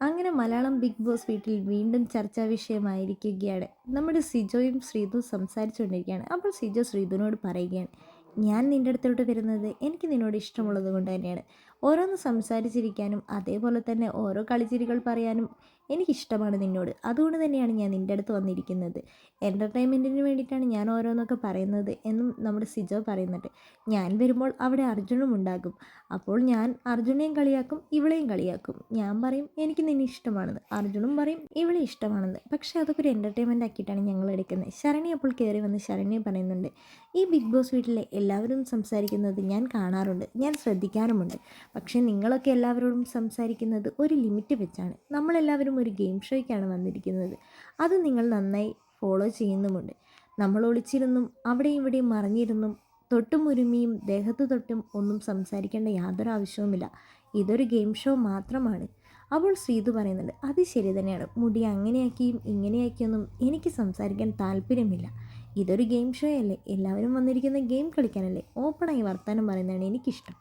അങ്ങനെ Malayalam big boss വീട്ടിൽ വീണ്ടും ചർച്ചാ വിഷയമായിരിക്കുകയാണ്. നമ്മുടെ സിജോയും ശ്രീതു സംസാരിച്ചുകൊണ്ടിരിക്കുകയാണ്. അപ്പോൾ സിജോ ശ്രീതുവിനോട് പറയുകയാണ് ഞാൻ നിന്റെ അടുത്തോട്ട് വരുന്നത് എനിക്ക് നിന്നോട് ഇഷ്ടമുള്ളത് കൊണ്ട് തന്നെയാണ്. ഓരോന്ന് സംസാരിച്ചിരിക്കാനും അതേപോലെ തന്നെ ഓരോ കളിച്ചിരികൾ പറയാനും എനിക്കിഷ്ടമാണ് നിന്നോട്. അതുകൊണ്ട് തന്നെയാണ് ഞാൻ നിന്റെ അടുത്ത് വന്നിരിക്കുന്നത്. എന്റർടൈൻമെന്റിന് വേണ്ടിയിട്ടാണ് ഞാൻ ഓരോന്നൊക്കെ പറയുന്നത് എന്നും നമ്മുടെ സിജോ പറയുന്നുണ്ട്. ഞാൻ വരുമ്പോൾ അവിടെ അർജുനും ഉണ്ടാകും. അപ്പോൾ ഞാൻ അർജുനെയും കളിയാക്കും ഇവളെയും കളിയാക്കും. ഞാൻ പറയും എനിക്ക് നിന്നെ ഇഷ്ടമാണെന്ന്. അർജുനും പറയും ഇവളെ ഇഷ്ടമാണെന്ന്. പക്ഷേ അതൊക്കെ ഒരു എന്റർടൈൻമെന്റ് ആക്കിയിട്ടാണ് ഞങ്ങൾ എടുക്കുന്നത്. ശരണി അപ്പോൾ കയറി വന്ന് ശരണ്യ പറയുന്നുണ്ട് ഈ ബിഗ് ബോസ് വീട്ടിലെ എല്ലാവരും സംസാരിക്കുന്നത് ഞാൻ കാണാറുണ്ട്. ഞാൻ ശ്രദ്ധിക്കാറുമുണ്ട്. പക്ഷേ നിങ്ങളൊക്കെ എല്ലാവരോടും സംസാരിക്കുന്നത് ഒരു ലിമിറ്റ് വെച്ചാണ്. നമ്മളെല്ലാവരും ഒരു ഗെയിം ഷോയ്ക്കാണ് വന്നിരിക്കുന്നത്. അത് നിങ്ങൾ നന്നായി ഫോളോ ചെയ്യുന്നുമുണ്ട്. നമ്മൾ ഒളിച്ചിരുന്നും അവിടെയും ഇവിടെയും മറിഞ്ഞിരുന്നും തൊട്ടും ഉരുമിയും ദേഹത്ത് തൊട്ടും ഒന്നും സംസാരിക്കേണ്ട യാതൊരു ആവശ്യവുമില്ല. ഇതൊരു ഗെയിം ഷോ മാത്രമാണ്. അപ്പോൾ ശ്രീതു പറയുന്നുണ്ട് അത് ശരി തന്നെയാണ്. മുടി അങ്ങനെയാക്കിയും ഇങ്ങനെയാക്കിയൊന്നും എനിക്ക് സംസാരിക്കാൻ താല്പര്യമില്ല. ഇതൊരു ഗെയിം ഷോ അല്ലേ എല്ലാവരും വന്നിരിക്കുന്ന ഗെയിം കളിക്കാനല്ലേ? ഓപ്പണായി വർത്താനം പറയുന്നതാണ് എനിക്കിഷ്ടം.